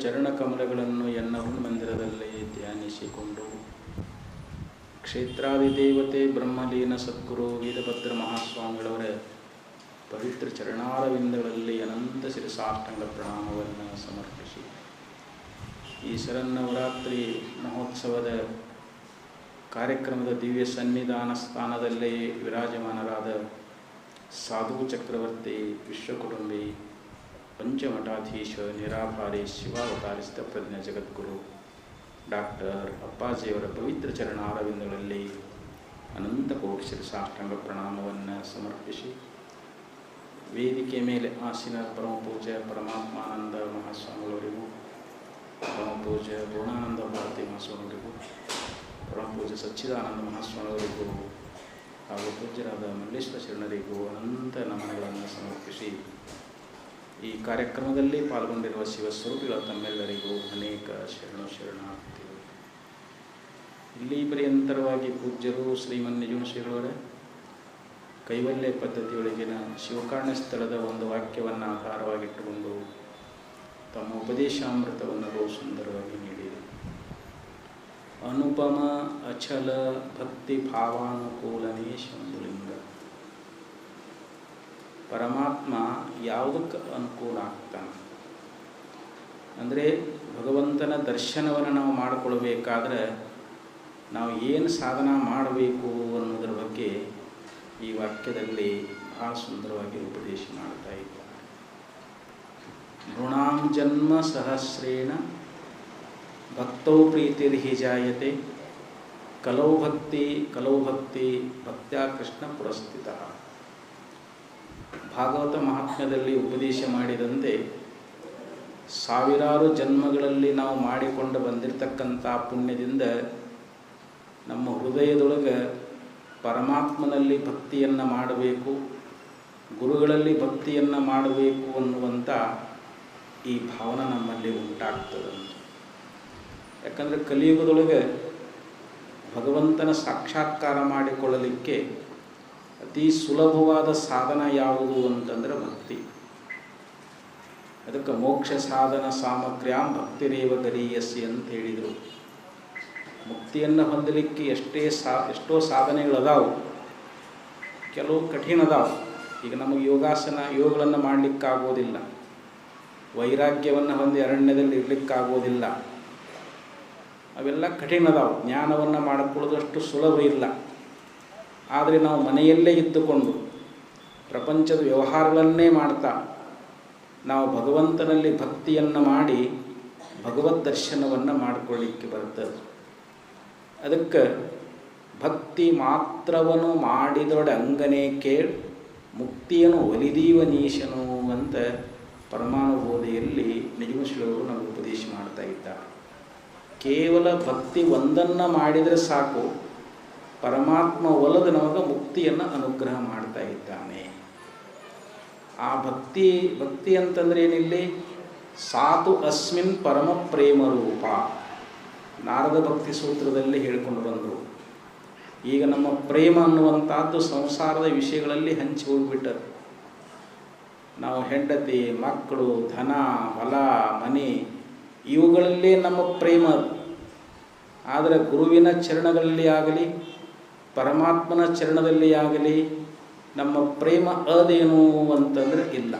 ಚರಣ ಕಮಲಗಳನ್ನು ಎನ್ನಹುನ್ ಮಂದಿರದಲ್ಲಿ ಧ್ಯಾನಿಸಿಕೊಂಡು. ಕ್ಷೇತ್ರಾದಿದೇವತೆ ಬ್ರಹ್ಮಲೀನ ಸದ್ಗುರು ವೀರಭದ್ರ ಮಹಾಸ್ವಾಮಿಗಳವರ, ಪವಿತ್ರ ಚರಣಾರವಿಂದಗಳಲ್ಲಿ ಅನಂತ ಶಿರಸಾಷ್ಟಾಂಗ ಪ್ರಣಾಮವನ್ನು ಸಮರ್ಪಿಸಿ. ಈ ಶರನ್ನವರಾತ್ರಿ ಮಹೋತ್ಸವದ ಕಾರ್ಯಕ್ರಮದ ದಿವ್ಯ ಸನ್ನಿಧಾನ ಸ್ಥಾನದಲ್ಲಿ ವಿರಾಜಮಾನರಾದ ಸಾಧು ಚಕ್ರವರ್ತಿ ವಿಶ್ವಕುಟುಂಬಿ ಪಂಚಮಠಾಧೀಶ ನಿರಾಭಾರಿ ಶಿವಾವತಾರಿಸಿದ ಪ್ರಜ್ಞ ಜಗದ್ಗುರು. ಡಾಕ್ಟರ್ ಅಪ್ಪಾಜಿಯವರ ಪವಿತ್ರ ಚರಣಾರವಿಂದಗಳಲ್ಲಿ ಅನಂತ ಕೋಟಿ ಸಾಷ್ಟಾಂಗ ಪ್ರಣಾಮವನ್ನು ಸಮರ್ಪಿಸಿ. ವೇದಿಕೆ ಮೇಲೆ ಆಸೀನ ಪರಮ ಪೂಜ್ಯ ಪರಮಾತ್ಮಾನಂದ ಮಹಾಸ್ವಾಮಿಗಳವರಿಗೂ ಪರಮ ಪೂಜ್ಯ ಪೂರ್ಣಾನಂದ ಭಾರತಿ ಮಹಾಸ್ವಾಮಿಗಳಿಗೂ ಪರಮ ಪೂಜ್ಯ ಸಚ್ಚಿದಾನಂದ ಮಹಾಸ್ವಾಮಿಗಳಿಗೂ ಹಾಗೂ ಪೂಜ್ಯರಾದ ಮಲ್ಲೇಶ್ವರ ಶರಣರಿಗೂ ಅನಂತ ನಮನಗಳನ್ನು ಸಮರ್ಪಿಸಿ. ಈ ಕಾರ್ಯಕ್ರಮದಲ್ಲಿ ಪಾಲ್ಗೊಂಡಿರುವ ಶಿವಸ್ವರೂಪಿಗಳ ತಮ್ಮೆಲ್ಲರಿಗೂ ಅನೇಕ ಶರಣ ಶರಣಾರ್ಥಿಗಳು. ಇಲ್ಲಿ ಪರ್ಯಂತರವಾಗಿ ಪೂಜ್ಯರು ಶ್ರೀಮನ್ ನಿಜುಣಶ್ರೀಗಳವರೇ ಕೈವಲ್ಯ ಪದ್ಧತಿಯೊಳಗಿನ ಶಿವಕಾರ್ಣ ಸ್ಥಳದ ಒಂದು ವಾಕ್ಯವನ್ನು ಆಧಾರವಾಗಿಟ್ಟುಕೊಂಡು ತಮ್ಮ ಉಪದೇಶಾಮೃತವನ್ನು ಬಹು ಸುಂದರವಾಗಿ ನೀಡಿದೆ ಅನುಪಮ ಅಚಲ ಭಕ್ತಿ ಭಾವಾನುಕೂಲನೇ ಶಂಭುಲಿಂಗ ಪರಮಾತ್ಮ ಯಾವುದಕ್ಕೆ ಅನುಕೂಲ ಆಗ್ತಾನೆ ಅಂದರೆ ಭಗವಂತನ ದರ್ಶನವನ್ನು ನಾವು ಮಾಡಿಕೊಳ್ಬೇಕಾದ್ರೆ ನಾವು ಏನು ಸಾಧನ ಮಾಡಬೇಕು ಅನ್ನೋದ್ರ ಬಗ್ಗೆ ಈ ವಾಕ್ಯದಲ್ಲಿ ಬಹಳ ಸುಂದರವಾಗಿ ಉಪದೇಶ ಮಾಡ್ತಾ ಇದ್ದಾರೆ. ನೃಣಾಂ ಜನ್ಮ ಸಹಸ್ರೇಣ ಭಕ್ತೌ ಪ್ರೀತಿರ್ಹಿ ಜಾಯತೆ ಕಲೌ ಭಕ್ತಿ ಕಲೌ ಭಕ್ತಿ ಕೃಷ್ಣ ಪುರಸ್ಥಿತ. ಭಾಗವತ ಮಹಾತ್ಮ್ಯದಲ್ಲಿ ಉಪದೇಶ ಮಾಡಿದಂತೆ ಸಾವಿರಾರು ಜನ್ಮಗಳಲ್ಲಿ ನಾವು ಮಾಡಿಕೊಂಡು ಬಂದಿರತಕ್ಕಂಥ ಪುಣ್ಯದಿಂದ ನಮ್ಮ ಹೃದಯದೊಳಗೆ ಪರಮಾತ್ಮನಲ್ಲಿ ಭಕ್ತಿಯನ್ನು ಮಾಡಬೇಕು, ಗುರುಗಳಲ್ಲಿ ಭಕ್ತಿಯನ್ನು ಮಾಡಬೇಕು ಅನ್ನುವಂಥ ಈ ಭಾವನೆ ನಮ್ಮಲ್ಲಿ ಉಂಟಾಗ್ತದೆ ಯಾಕಂದರೆ ಕಲಿಯುಗದೊಳಗೆ ಭಗವಂತನ ಸಾಕ್ಷಾತ್ಕಾರ ಮಾಡಿಕೊಳ್ಳಲಿಕ್ಕೆ ಅತಿ ಸುಲಭವಾದ ಸಾಧನ ಯಾವುದು ಅಂತಂದರೆ ಭಕ್ತಿ. ಅದಕ್ಕೆ ಮೋಕ್ಷ ಸಾಧನ ಸಾಮಗ್ರ್ಯಾಂ ಭಕ್ತಿರೇವ ಗರೀಯಸಿ ಅಂತ ಹೇಳಿದರು. ಮುಕ್ತಿಯನ್ನು ಹೊಂದಲಿಕ್ಕೆ ಎಷ್ಟೇ ಸಾ, ಎಷ್ಟೋ ಸಾಧನೆಗಳದಾವು. ಕೆಲವು ಕಠಿಣ ಅದಾವು ಈಗ ನಮಗೆ ಯೋಗಾಸನ, ಯೋಗಗಳನ್ನು ಮಾಡಲಿಕ್ಕಾಗೋದಿಲ್ಲ. ವೈರಾಗ್ಯವನ್ನು ಹೊಂದಿ ಅರಣ್ಯದಲ್ಲಿ ಇರಲಿಕ್ಕಾಗೋದಿಲ್ಲ ಅವೆಲ್ಲ ಕಠಿಣ ಅದಾವು ಜ್ಞಾನವನ್ನು ಮಾಡಿಕೊಳ್ಳೋದಷ್ಟು ಸುಲಭ ಇಲ್ಲ. ಆದರೆ ನಾವು ಮನೆಯಲ್ಲೇ ಇದ್ದುಕೊಂಡು ಪ್ರಪಂಚದ ವ್ಯವಹಾರಗಳನ್ನೇ ಮಾಡ್ತಾ ನಾವು ಭಗವಂತನಲ್ಲಿ ಭಕ್ತಿಯನ್ನು ಮಾಡಿ ಭಗವದ್ ದರ್ಶನವನ್ನು ಮಾಡಿಕೊಳ್ಳಿಕ್ಕೆ ಬರ್ತದೆ. ಅದಕ್ಕೆ ಭಕ್ತಿ ಮಾತ್ರವನ್ನು ಮಾಡಿದೊಡೆ ಅಂಗನೇ ಕೇಳ್, ಮುಕ್ತಿಯನ್ನು ಒಲಿದೀವ ನೀಶನು ಅಂತ ಪರಮಾನುಬೋಧೆಯಲ್ಲಿ ನಿಜಮಶ್ರೀಯವರು ನಮಗೆ ಉಪದೇಶ ಮಾಡ್ತಾ ಇದ್ದಾರೆ. ಕೇವಲ ಭಕ್ತಿ ಒಂದನ್ನು ಮಾಡಿದರೆ ಸಾಕು ಪರಮಾತ್ಮ ಒಲದ ನಮಗೆ ಮುಕ್ತಿಯನ್ನು ಅನುಗ್ರಹ ಮಾಡ್ತಾ ಇದ್ದಾನೆ. ಆ ಭಕ್ತಿ ಭಕ್ತಿ ಅಂತಂದ್ರೆ ಏನಿಲ್ಲಿ? ಸಾತು ಅಸ್ಮಿನ್ ಪರಮ ಪ್ರೇಮ ರೂಪ. ನಾರದ ಭಕ್ತಿ ಸೂತ್ರದಲ್ಲಿ ಹೇಳ್ಕೊಂಡು ಬಂದರು. ಈಗ ನಮ್ಮ ಪ್ರೇಮ ಅನ್ನುವಂಥದ್ದು ಸಂಸಾರದ ವಿಷಯಗಳಲ್ಲಿ ಹಂಚಿ ಹೋಗಿಬಿಟ್ಟರು ನಾವು ಹೆಂಡತಿ ಮಕ್ಕಳು ಧನ, ಹೊಲ, ಮನೆ, ಇವುಗಳಲ್ಲೇ ನಮ್ಮ ಪ್ರೇಮ ಆದರೆ ಗುರುವಿನ ಚರಣಗಳಲ್ಲಿ ಆಗಲಿ ಪರಮಾತ್ಮನ ಚರಣದಲ್ಲಿ ಆಗಲಿ ನಮ್ಮ ಪ್ರೇಮ ಅದೇನು ಅಂತಂದರೆ ಇಲ್ಲ.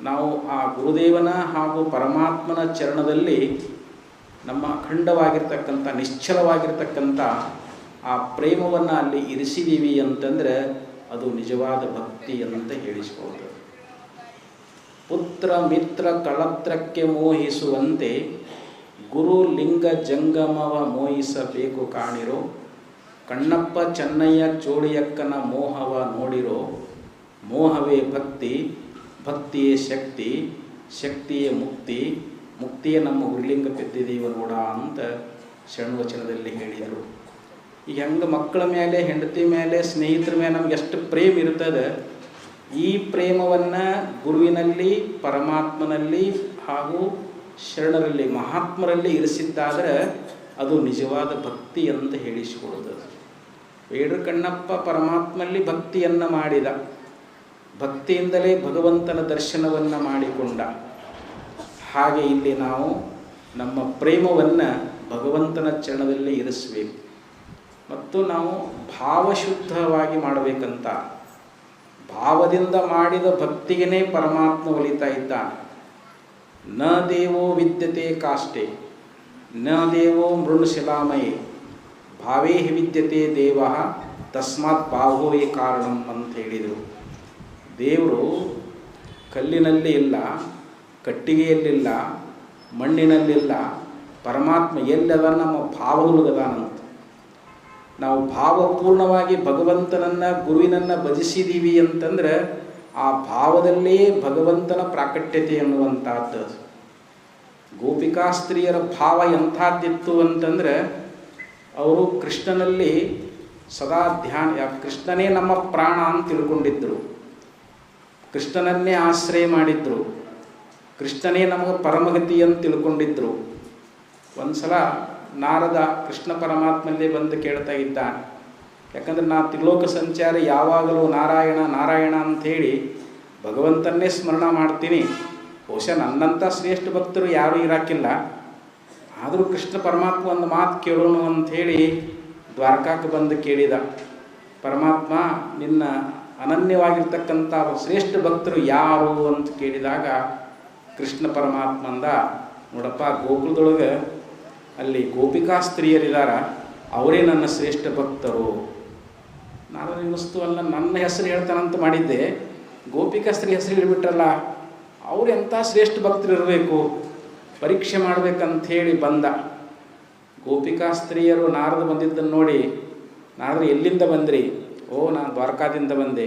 ನಾವು ಆ ಗುರುದೇವನ ಹಾಗೂ ಪರಮಾತ್ಮನ ಚರಣದಲ್ಲಿ ನಮ್ಮ ಅಖಂಡವಾಗಿರ್ತಕ್ಕಂಥ, ನಿಶ್ಚಲವಾಗಿರ್ತಕ್ಕಂಥ ಆ ಪ್ರೇಮವನ್ನು ಅಲ್ಲಿ ಇರಿಸಿದ್ದೀವಿ ಅಂತಂದರೆ ಅದು ನಿಜವಾದ ಭಕ್ತಿ ಅಂತ ಹೇಳಿಸ್ಬೋದು. ಪುತ್ರ, ಮಿತ್ರ, ಕಳತ್ರಕ್ಕೆ ಮೋಹಿಸುವಂತೆ ಗುರು ಲಿಂಗ ಜಂಗಮವ ಮೋಹಿಸಬೇಕು ಕಾಣಿರೋ ಕಣ್ಣಪ್ಪ ಚೆನ್ನಯ್ಯ ಚೋಳಿಯಕ್ಕನ ಮೋಹವ ನೋಡಿರೋ ಮೋಹವೇ ಭಕ್ತಿ, ಭಕ್ತಿಯೇ ಶಕ್ತಿ, ಶಕ್ತಿಯೇ ಮುಕ್ತಿ, ಮುಕ್ತಿಯೇ ನಮ್ಮ ಹುರ್ಲಿಂಗ ಪೆದ್ದಿದೀವ ನೋಡ ಅಂತ ಶರಣವಚನದಲ್ಲಿ ಹೇಳಿದರು. ಈಗ ಹೆಂಗೆ ಮಕ್ಕಳ ಮೇಲೆ ಹೆಂಡತಿ ಮೇಲೆ ಸ್ನೇಹಿತರ ಮೇಲೆ ನಮ್ಗೆ ಎಷ್ಟು ಪ್ರೇಮ ಇರ್ತದೆ, ಈ ಪ್ರೇಮವನ್ನು ಗುರುವಿನಲ್ಲಿ, ಪರಮಾತ್ಮನಲ್ಲಿ ಹಾಗೂ ಶರಣರಲ್ಲಿ, ಮಹಾತ್ಮರಲ್ಲಿ ಇರಿಸಿದ್ದಾದರೆ ಅದು ನಿಜವಾದ ಭಕ್ತಿ ಅಂತ ಹೇಳಿಸಿಕೊಳ್ಳುತ್ತದೆ ಬೇಡ್ರ ಕಣ್ಣಪ್ಪ ಪರಮಾತ್ಮಲ್ಲಿ ಭಕ್ತಿಯನ್ನು ಮಾಡಿದ. ಭಕ್ತಿಯಿಂದಲೇ ಭಗವಂತನ ದರ್ಶನವನ್ನು ಮಾಡಿಕೊಂಡ. ಹಾಗೆ ಇಲ್ಲಿ ನಾವು ನಮ್ಮ ಪ್ರೇಮವನ್ನು ಭಗವಂತನ ಚರಣದಲ್ಲಿ ಇರಿಸಬೇಕು. ಮತ್ತು ನಾವು ಭಾವಶುದ್ಧವಾಗಿ ಮಾಡಬೇಕಂತ. ಭಾವದಿಂದ ಮಾಡಿದ ಭಕ್ತಿಗೇ ಪರಮಾತ್ಮ ಒಲಿತಾ ಇದ್ದಾನೆ. ನ ದೇವೋ ವಿದ್ಯತೆ ಕಾಷ್ಟೆ. ನ ದೇವೋ ಮೃಣಶಿಲಾಮಯೇ. ಭಾವೇ ವಿದ್ಯತೆ ದೇವ. ತಸ್ಮಾತ್ ಬಾಹುವೇ ಕಾರಣಂ ಅಂತ ಹೇಳಿದರು. ದೇವರು ಕಲ್ಲಿನಲ್ಲಿ ಇಲ್ಲ, ಕಟ್ಟಿಗೆಯಲ್ಲಿಲ್ಲ, ಮಣ್ಣಿನಲ್ಲಿಲ್ಲ, ಪರಮಾತ್ಮ ಎಲ್ಲದ ನಮ್ಮ ಭಾವದೊಳಗದಾನಂತ ನಾವು ಭಾವಪೂರ್ಣವಾಗಿ ಭಗವಂತನನ್ನು, ಗುರುವಿನನ್ನು ಭಜಿಸಿದ್ದೀವಿ ಅಂತಂದ್ರೆ ಆ ಭಾವದಲ್ಲೇ ಭಗವಂತನ ಪ್ರಾಕಟ್ಯತೆ ಎನ್ನುವಂಥದ್ದು ಗೋಪಿಕಾ ಸ್ತ್ರೀಯರ ಭಾವ ಎಂಥದ್ದಿತ್ತು ಅಂತಂದ್ರೆ ಅವರು ಕೃಷ್ಣನಲ್ಲಿ ಸದಾ ಧ್ಯಾನ ಕೃಷ್ಣನೇ ನಮ್ಮ ಪ್ರಾಣ ಅಂತ ತಿಳ್ಕೊಂಡಿದ್ದರು ಕೃಷ್ಣನನ್ನೇ ಆಶ್ರಯ ಮಾಡಿದ್ರು. ಕೃಷ್ಣನೇ ನಮಗೆ ಪರಮಗತಿ ಅಂತ ತಿಳ್ಕೊಂಡಿದ್ದರು ಒಂದು ಸಲ ನಾರದ ಕೃಷ್ಣ ಪರಮಾತ್ಮಲ್ಲೇ ಬಂದು ಕೇಳ್ತಾ ಇದ್ದಾನೆ. ಯಾಕಂದ್ರೆ ನಾ ತ್ರಿಲೋಕ ಸಂಚಾರಿ ಯಾವಾಗಲೂ ನಾರಾಯಣ ನಾರಾಯಣ ಅಂಥೇಳಿ ಭಗವಂತನ್ನೇ ಸ್ಮರಣ ಮಾಡ್ತೀನಿ. ಬಹುಶಃ ನನ್ನಂಥ ಶ್ರೇಷ್ಠ ಭಕ್ತರು ಯಾರೂ ಇರಾಕಿಲ್ಲ. ಆದರೂ ಕೃಷ್ಣ ಪರಮಾತ್ಮ ಒಂದು ಮಾತು ಕೇಳೋಣ ಅಂಥೇಳಿ ದ್ವಾರಕಾಕ್ಕೆ ಬಂದು ಕೇಳಿದ. ಪರಮಾತ್ಮ, ನಿನ್ನ ಅನನ್ಯವಾಗಿರ್ತಕ್ಕಂಥ ಶ್ರೇಷ್ಠ ಭಕ್ತರು ಯಾರು ಅಂತ ಕೇಳಿದಾಗ ಕೃಷ್ಣ ಪರಮಾತ್ಮ ಅಂದ ನೋಡಪ್ಪ, ಗೋಕುಲದೊಳಗೆ ಅಲ್ಲಿ ಗೋಪಿಕಾ ಸ್ತ್ರೀಯರಿದಾರ, ಅವರೇ ನನ್ನ ಶ್ರೇಷ್ಠ ಭಕ್ತರು. ನಾನು ಅಲ್ಲ, ನನ್ನ ಹೆಸರು ಹೇಳ್ತಾನಂತ ಮಾಡಿದ್ದೆ. ಗೋಪಿಕಾ ಸ್ತ್ರೀ ಹೆಸರು ಹೇಳಿಬಿಟ್ರಲ್ಲ. ಅವ್ರು ಎಂಥ ಶ್ರೇಷ್ಠ ಭಕ್ತರಿರಬೇಕು ಪರೀಕ್ಷೆ ಮಾಡಬೇಕಂಥೇಳಿ ಬಂದ. ಗೋಪಿಕಾ ಸ್ತ್ರೀಯರು ನಾರದ ಬಂದಿದ್ದನ್ನು ನೋಡಿ ನಾರದು ಎಲ್ಲಿಂದ ಬಂದ್ರಿ? ಓ, ನಾನು ದ್ವಾರಕಾದಿಂದ ಬಂದೆ.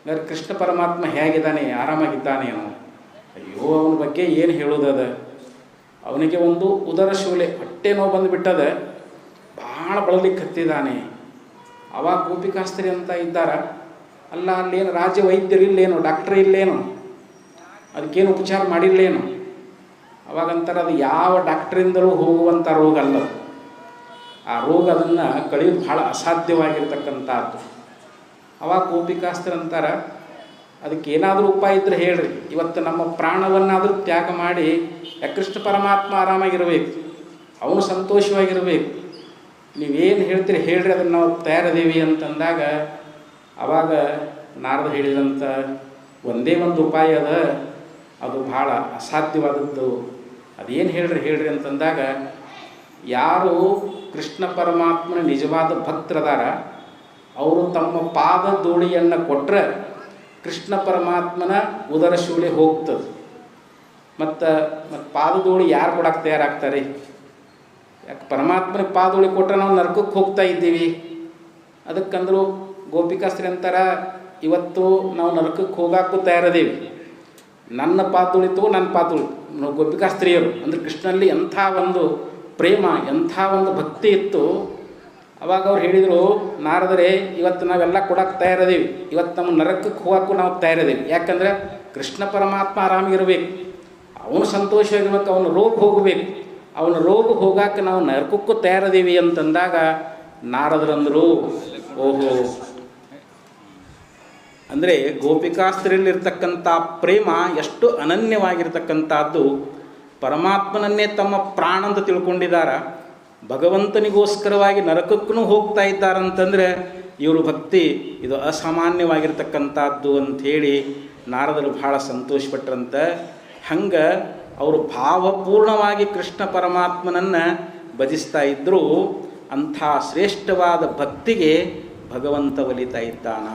ಅಂದರೆ ಕೃಷ್ಣ ಪರಮಾತ್ಮ ಹೇಗಿದ್ದಾನೆ, ಆರಾಮಾಗಿದ್ದಾನೆ ಅವನು? ಅಯ್ಯೋ, ಅವನ ಬಗ್ಗೆ ಏನು ಹೇಳೋದದ ಅವನಿಗೆ ಒಂದು ಉದರ ಶೂಲೆ, ಹೊಟ್ಟೆ ನೋವು ಬಂದುಬಿಟ್ಟದ ಭಾಳ ಬಳಲಿಕ್ಕೆ ಹತ್ತಿದ್ದಾನೆ ಅವಾಗ ಗೋಪಿಕಾಸ್ತ್ರಿ ಅಂತ ಇದ್ದಾರ, ಅಲ್ಲ, ಅಲ್ಲೇನು ರಾಜ್ಯ ವೈದ್ಯರು ಇಲ್ಲೇನು, ಡಾಕ್ಟ್ರ್ ಇಲ್ಲೇನು? ಅದಕ್ಕೇನು ಉಪಚಾರ ಮಾಡಿಲ್ಲೇನು ಅವಾಗಂತಾರೆ ಅದು ಯಾವ ಡಾಕ್ಟ್ರಿಂದಲೂ ಹೋಗುವಂಥ ರೋಗ ಅಲ್ಲ ಆ ರೋಗ ಅದನ್ನು ಕಳೆಯೋದು ಭಾಳ ಅಸಾಧ್ಯವಾಗಿರ್ತಕ್ಕಂಥದ್ದು. ಅವಾಗ ಗೋಪಿಕಾಸ್ತ್ರ ಅಂತಾರೆ ಅದಕ್ಕೆ ಏನಾದರೂ ಉಪಾಯ ಇದ್ದರೆ ಹೇಳ್ರಿ. ಇವತ್ತು ನಮ್ಮ ಪ್ರಾಣವನ್ನಾದರೂ ತ್ಯಾಗ ಮಾಡಿ ಯಕೃಷ್ಟ ಪರಮಾತ್ಮ ಆರಾಮಾಗಿರಬೇಕು. ಅವನು ಸಂತೋಷವಾಗಿರಬೇಕು. ನೀವೇನು ಹೇಳ್ತೀರಿ ಹೇಳ್ರಿ ಅದನ್ನು ನಾವು ತಯಾರದೇವಿ ಅಂತಂದಾಗ, ಅವಾಗ ನಾರದ ಹೇಳಿದಂಥ ಒಂದೇ ಒಂದು ಉಪಾಯ ಅದ ಅದು ಭಾಳ ಅಸಾಧ್ಯವಾದದ್ದು ಅದೇನು ಹೇಳ್ರಿ ಹೇಳ್ರಿ ಅಂತಂದಾಗ, ಯಾರು ಕೃಷ್ಣ ಪರಮಾತ್ಮನ ನಿಜವಾದ ಭಕ್ತರದಾರ, ಅವರು ತಮ್ಮ ಪಾದ ಧೂಳಿಯನ್ನು ಕೊಟ್ಟರೆ ಕೃಷ್ಣ ಪರಮಾತ್ಮನ ಉದರ ಶೂಳಿ ಹೋಗ್ತದೆ. ಮತ್ತು ಮತ್ತು ಪಾದಧೂಳಿ ಯಾರು ಕೊಡಕ್ಕೆ ತಯಾರಾಗ್ತಾರೆ? ಯಾಕೆ ಪರಮಾತ್ಮನಿಗೆ ಪಾದಧೂಳಿ ಕೊಟ್ಟರೆ ನಾವು ನರಕಕ್ಕೆ ಹೋಗ್ತಾ ಇದ್ದೀವಿ. ಅದಕ್ಕಂದ್ರೂ ಗೋಪಿಕಾಸ್ತ್ರಿ ಅಂತಾರ, ಇವತ್ತು ನಾವು ನರಕಕ್ಕೆ ಹೋಗಾಕೂ ತಯಾರದೇವಿ. ನನ್ನ ಪಾತುಳಿತು ನನ್ನ ಪಾತುಳಿತು ಗೋಪಿಕಾ ಸ್ತ್ರೀಯರು. ಅಂದರೆ ಕೃಷ್ಣನಲ್ಲಿ ಎಂಥ ಒಂದು ಪ್ರೇಮ, ಎಂಥ ಒಂದು ಭಕ್ತಿ ಇತ್ತು. ಅವಾಗ ಅವ್ರು ಹೇಳಿದರು, ನಾರದರೆ, ಇವತ್ತು ನಾವೆಲ್ಲ ಕೊಡಕ್ಕೆ ತಯಾರಿದ್ದೀವಿ. ಇವತ್ತು ನಮ್ಮ ನರಕಕ್ಕೆ ಹೋಗೋಕ್ಕೂ ನಾವು ತಯಾರಿದ್ದೀವಿ. ಯಾಕಂದರೆ ಕೃಷ್ಣ ಪರಮಾತ್ಮ ಆರಾಮಿಗಿರ್ಬೇಕು. ಅವನು ಸಂತೋಷವಾಗಿರ್ಬೇಕು, ಅವನ ರೋಗ ಹೋಗಬೇಕು. ಅವನ ರೋಗ ಹೋಗಕ್ಕೆ ನಾವು ನರಕಕ್ಕೂ ತಯಾರಿದ್ದೀವಿ ಅಂತಂದಾಗ ನಾರದರಂದರು, ಓಹೋ ಅಂದರೆ ಗೋಪಿಕಾಸ್ತ್ರೀಯಲ್ಲಿರ್ತಕ್ಕಂಥ ಪ್ರೇಮ ಎಷ್ಟು ಅನನ್ಯವಾಗಿರ್ತಕ್ಕಂಥದ್ದು. ಪರಮಾತ್ಮನನ್ನೇ ತಮ್ಮ ಪ್ರಾಣ ಅಂತ ತಿಳ್ಕೊಂಡಿದ್ದಾರ. ಭಗವಂತನಿಗೋಸ್ಕರವಾಗಿ ನರಕಕ್ಕೂ ಹೋಗ್ತಾ ಇದ್ದಾರಂತಂದರೆ ಇವರು ಭಕ್ತಿ ಇದು ಅಸಾಮಾನ್ಯವಾಗಿರ್ತಕ್ಕಂಥದ್ದು ಅಂಥೇಳಿ ನಾರದರು ಭಾಳ ಸಂತೋಷಪಟ್ರಂತ. ಹಂಗೆ ಅವರು ಭಾವಪೂರ್ಣವಾಗಿ ಕೃಷ್ಣ ಪರಮಾತ್ಮನನ್ನು ಭಜಿಸ್ತಾ ಇದ್ದರೂ ಅಂಥ ಶ್ರೇಷ್ಠವಾದ ಭಕ್ತಿಗೆ ಭಗವಂತ ಒಲಿತಾ ಇದ್ದಾನ.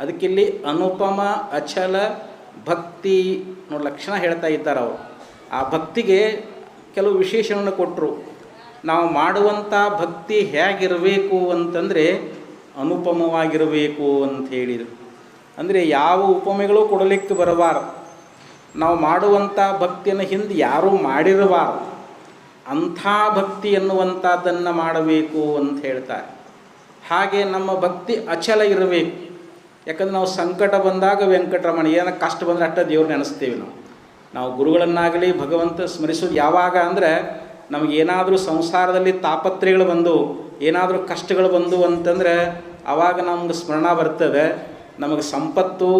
ಅದಕ್ಕಿಲ್ಲಿ ಅನುಪಮ, ಅಚಲ, ಭಕ್ತಿ ಅನ್ನೋ ಲಕ್ಷಣ ಹೇಳ್ತಾ ಇದ್ದಾರೆ ಅವರು. ಆ ಭಕ್ತಿಗೆ ಕೆಲವು ವಿಶೇಷಣವನ್ನು ಕೊಟ್ಟರು ನಾವು ಮಾಡುವಂಥ ಭಕ್ತಿ ಹೇಗಿರಬೇಕು ಅಂತಂದರೆ ಅನುಪಮವಾಗಿರಬೇಕು ಅಂತ ಹೇಳಿದರು. ಅಂದರೆ ಯಾವ ಉಪಮೆಗಳು ಕೊಡಲಿಕ್ಕೆ ಬರಬಾರ್ದು ನಾವು ಮಾಡುವಂಥ ಭಕ್ತಿಯನ್ನ ಹಿಂದೆ ಯಾರೂ ಮಾಡಿರಬಾರ್ದು ಅಂಥ ಭಕ್ತಿ ಎನ್ನುವಂಥದ್ದನ್ನು ಮಾಡಬೇಕು ಅಂತ ಹೇಳ್ತಾರೆ. ಹಾಗೆ ನಮ್ಮ ಭಕ್ತಿ ಅಚಲ ಇರಬೇಕು. ಯಾಕಂದ್ರೆ ನಾವು ಸಂಕಟ ಬಂದಾಗ ವೆಂಕಟರಮಣ, ಏನ ಕಷ್ಟ ಬಂದರೆ ಅಷ್ಟ ದೇವ್ರು ನೆನೆಸ್ತೀವಿ ನಾವು. ನಾವು ಗುರುಗಳನ್ನಾಗಲಿ ಭಗವಂತ ಸ್ಮರಿಸೋದು ಯಾವಾಗ ಅಂದರೆ ನಮಗೇನಾದರೂ ಸಂಸಾರದಲ್ಲಿ ತಾಪತ್ರೆಗಳು ಬಂದು, ಏನಾದರೂ ಕಷ್ಟಗಳು ಬಂದು ಅಂತಂದರೆ ಆವಾಗ ನಮ್ಗೆ ಸ್ಮರಣ ಬರ್ತದೆ. ನಮಗೆ ಸಂಪತ್ತು,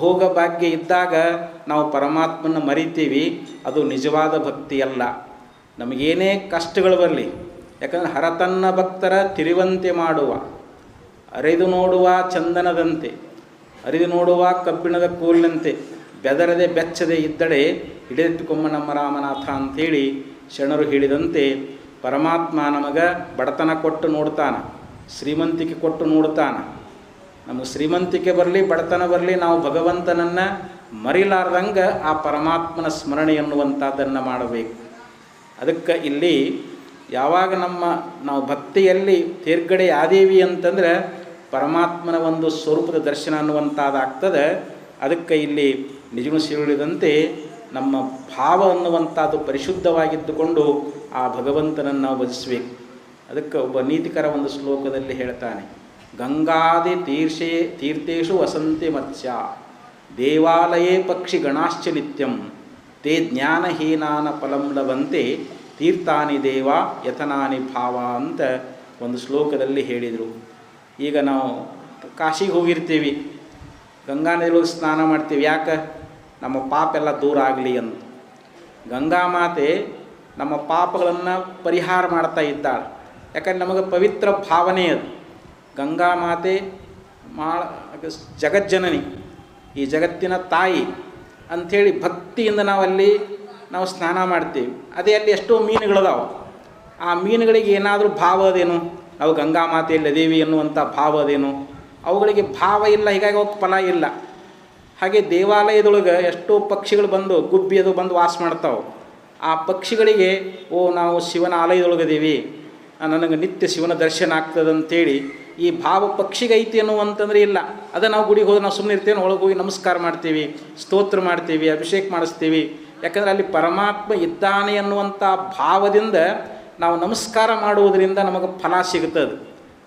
ಭೋಗ ಭಾಗ್ಯ ಇದ್ದಾಗ ನಾವು ಪರಮಾತ್ಮನ ಮರಿತೀವಿ. ಅದು ನಿಜವಾದ ಭಕ್ತಿ ಅಲ್ಲ ನಮಗೇನೇ ಕಷ್ಟಗಳು ಬರಲಿ, ಯಾಕಂದರೆ ಹರತನ್ನ ಭಕ್ತರ ತಿರುವಂತೆ ಮಾಡುವ, ಅರೆದು ನೋಡುವ ಚಂದನದಂತೆ. ಅರಿದು ನೋಡುವ ಕಬ್ಬಿಣದ ಕೋಲಿನಂತೆ ಬೆದರದೆ ಬೆಚ್ಚದೆ ಇದ್ದಡೆ ಹಿಡಿದಿಟ್ಟುಕೊಂಬ ನಮ್ಮ ರಾಮನಾಥ ಅಂಥೇಳಿ ಶರಣರು ಹೇಳಿದಂತೆ, ಪರಮಾತ್ಮ ನಮಗ ಬಡತನ ಕೊಟ್ಟು ನೋಡ್ತಾನೆ, ಶ್ರೀಮಂತಿಕೆ ಕೊಟ್ಟು ನೋಡ್ತಾನೆ. ನಮಗೆ ಶ್ರೀಮಂತಿಕೆ ಬರಲಿ, ಬಡತನ ಬರಲಿ, ನಾವು ಭಗವಂತನನ್ನು ಮರಿಲಾರ್ದಂಗೆ ಆ ಪರಮಾತ್ಮನ ಸ್ಮರಣೆ ಎನ್ನುವಂಥದ್ದನ್ನು ಮಾಡಬೇಕು. ಅದಕ್ಕೆ ಇಲ್ಲಿ ಯಾವಾಗ ನಮ್ಮ ನಾವು ಭಕ್ತಿಯಲ್ಲಿ ತೇರ್ಗಡೆ ಆದೇವಿ ಅಂತಂದರೆ ಪರಮಾತ್ಮನ ಒಂದು ಸ್ವರೂಪದ ದರ್ಶನ ಅನ್ನುವಂಥದ್ದಾಗ್ತದೆ ಅದಕ್ಕೆ ಇಲ್ಲಿ ನಿಜವೂ ಸಿಳಿದಂತೆ ನಮ್ಮ ಭಾವ ಅನ್ನುವಂಥದ್ದು ಪರಿಶುದ್ಧವಾಗಿದ್ದುಕೊಂಡು ಆ ಭಗವಂತನನ್ನು ನಾವು ಅದಕ್ಕೆ ಒಬ್ಬ ನೀತಿಕರ ಒಂದು ಶ್ಲೋಕದಲ್ಲಿ ಹೇಳ್ತಾನೆ, ಗಂಗಾದಿ ತೀರ್ಷೇ ತೀರ್ಥೇಶು ವಸಂತಿ ಮತ್ಸ್ಯ, ದೇವಾಲಯೇ ಪಕ್ಷಿ ಗಣಾಶ್ಚ ನಿತ್ಯಂ, ತೇ ಜ್ಞಾನಹೀನಾನ ಫಲಂ ಲಭಂತೆ, ತೀರ್ಥಾನಿ ದೇವ ಯತನಾನಿ ಭಾವ ಅಂತ ಒಂದು ಶ್ಲೋಕದಲ್ಲಿ ಹೇಳಿದರು. ಈಗ ನಾವು ಕಾಶಿಗೆ ಹೋಗಿರ್ತೀವಿ. ಗಂಗಾ ನೀರು ಸ್ನಾನ ಮಾಡ್ತೀವಿ. ಯಾಕೆ? ನಮ್ಮ ಪಾಪ ಎಲ್ಲ ದೂರ ಆಗಲಿ ಅಂತ. ಗಂಗಾ ಮಾತೆ ನಮ್ಮ ಪಾಪಗಳನ್ನು ಪರಿಹಾರ ಮಾಡ್ತಾ ಇದ್ದಾಳೆ. ಯಾಕಂದ್ರೆ ನಮಗೆ ಪವಿತ್ರ ಭಾವನೆ ಅದು. ಗಂಗಾ ಮಾತೆ ಮಾ ಜಗಜ್ಜನನಿ. ಈ ಜಗತ್ತಿನ ತಾಯಿ ಅಂಥೇಳಿ ಭಕ್ತಿಯಿಂದ ನಾವಲ್ಲಿ ನಾವು ಸ್ನಾನ ಮಾಡ್ತೀವಿ. ಅದೇ ಅಲ್ಲಿ ಎಷ್ಟೋ ಮೀನುಗಳದಾವೆ. ಆ ಮೀನುಗಳಿಗೆ ಏನಾದರೂ ಭಾವ ಅದೇನು? ನಾವು ಗಂಗಾ ಮಾತೆ ಇಲ್ಲ ದೇವಿ ಎನ್ನುವಂಥ ಭಾವ ಅದೇನು? ಅವುಗಳಿಗೆ ಭಾವ ಇಲ್ಲ, ಹೀಗಾಗಿ ಅವಕ್ಕೆ ಫಲ ಇಲ್ಲ. ಹಾಗೆ ದೇವಾಲಯದೊಳಗೆ ಎಷ್ಟೋ ಪಕ್ಷಿಗಳು ಬಂದು, ಗುಬ್ಬಿ ಅದು ಬಂದು ವಾಸ ಮಾಡ್ತಾವೆ. ಆ ಪಕ್ಷಿಗಳಿಗೆ, ಓ, ನಾವು ಶಿವನ ಆಲಯದೊಳಗದೀವಿ ನನಗೆ ನಿತ್ಯ ಶಿವನ ದರ್ಶನ ಆಗ್ತದಂತೇಳಿ ಈ ಭಾವ ಪಕ್ಷಿಗೆ ಐತಿ ಅನ್ನುವಂತಂದ್ರೆ ಇಲ್ಲ. ಅದ ನಾವು ಗುಡಿಗೆ ಹೋದ್ರೆ ನಾವು ಸುಮ್ಮನೆ ಇರ್ತೇವೆ, ಒಳಗೆ ಹೋಗಿ ನಮಸ್ಕಾರ ಮಾಡ್ತೀವಿ, ಸ್ತೋತ್ರ ಮಾಡ್ತೀವಿ, ಅಭಿಷೇಕ ಮಾಡಿಸ್ತೀವಿ. ಯಾಕಂದರೆ ಅಲ್ಲಿ ಪರಮಾತ್ಮ ಇದ್ದಾನೆ ಅನ್ನುವಂಥ ಭಾವದಿಂದ ನಾವು ನಮಸ್ಕಾರ ಮಾಡುವುದರಿಂದ ನಮಗೆ ಫಲ ಸಿಗುತ್ತದೆ.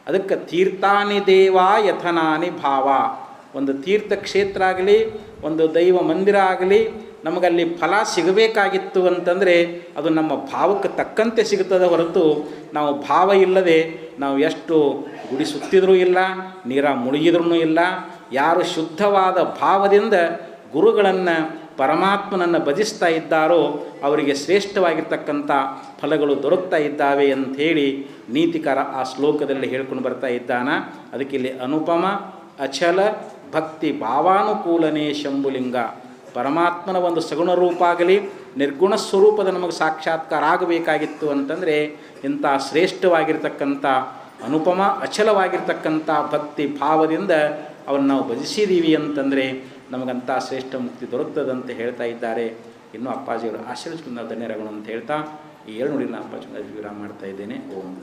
ಅದಕ್ಕೆ ತೀರ್ಥಾನಿ ದೇವ ಯಥನಾನಿ ಭಾವ. ಒಂದು ತೀರ್ಥ ಕ್ಷೇತ್ರ ಆಗಲಿ, ಒಂದು ದೈವ ಮಂದಿರ ಆಗಲಿ, ನಮಗಲ್ಲಿ ಫಲ ಸಿಗಬೇಕಾಗಿತ್ತು ಅಂತಂದರೆ ಅದು ನಮ್ಮ ಭಾವಕ್ಕೆ ತಕ್ಕಂತೆ ಸಿಗುತ್ತದೆ ಹೊರತು ನಾವು ಭಾವ ಇಲ್ಲದೆ ನಾವು ಎಷ್ಟು ಗುಡಿ ಸುತ್ತಿದ್ರೂ ಇಲ್ಲ, ನೀರ ಮುಳುಗಿದ್ರೂ ಇಲ್ಲ, ಯಾರು ಶುದ್ಧವಾದ ಭಾವದಿಂದ ಗುರುಗಳನ್ನು ಪರಮಾತ್ಮನನ್ನು ಭಜಿಸ್ತಾ ಇದ್ದಾರೋ ಅವರಿಗೆ ಶ್ರೇಷ್ಠವಾಗಿರ್ತಕ್ಕಂಥ ಫಲಗಳು ದೊರಕ್ತಾ ಇದ್ದಾವೆ ಅಂಥೇಳಿ ನೀತಿಕಾರ ಆ ಶ್ಲೋಕದಲ್ಲಿ ಹೇಳ್ಕೊಂಡು ಬರ್ತಾ ಇದ್ದಾನ. ಅದಕ್ಕೆ ಇಲ್ಲಿ ಅನುಪಮ, ಅಚಲ, ಭಕ್ತಿ, ಭಾವಾನುಕೂಲನೇ ಶಂಭುಲಿಂಗ. ಪರಮಾತ್ಮನ ಒಂದು ಸಗುಣ ರೂಪ ಆಗಲಿ, ನಿರ್ಗುಣ ಸ್ವರೂಪದ ನಮಗೆ ಸಾಕ್ಷಾತ್ಕಾರ ಆಗಬೇಕಾಗಿತ್ತು ಅಂತಂದರೆ ಇಂಥ ಶ್ರೇಷ್ಠವಾಗಿರ್ತಕ್ಕಂಥ ಅನುಪಮ, ಅಚಲವಾಗಿರ್ತಕ್ಕಂಥ ಭಕ್ತಿ ಭಾವದಿಂದ ಅವನ್ನ ನಾವು ಭಜಿಸಿದ್ದೀವಿ ಅಂತಂದರೆ ನಮಗಂಥ ಶ್ರೇಷ್ಠ ಮುಕ್ತಿ ದೊರಕ್ತದಂತ ಹೇಳ್ತಾ ಇದ್ದಾರೆ. ಇನ್ನೂ ಅಪ್ಪಾಜಿಯವರು ಆಶೀರ್ವಚನ ಧನ್ಯರಗಳು ಅಂತ ಹೇಳ್ತಾ ಈ ಎರಡು ನೋಡಿ ನಾನು ಪಚ್ಚ ವಿರಾಮ ಮಾಡ್ತಾ ಇದ್ದೇನೆ. ಓಂ.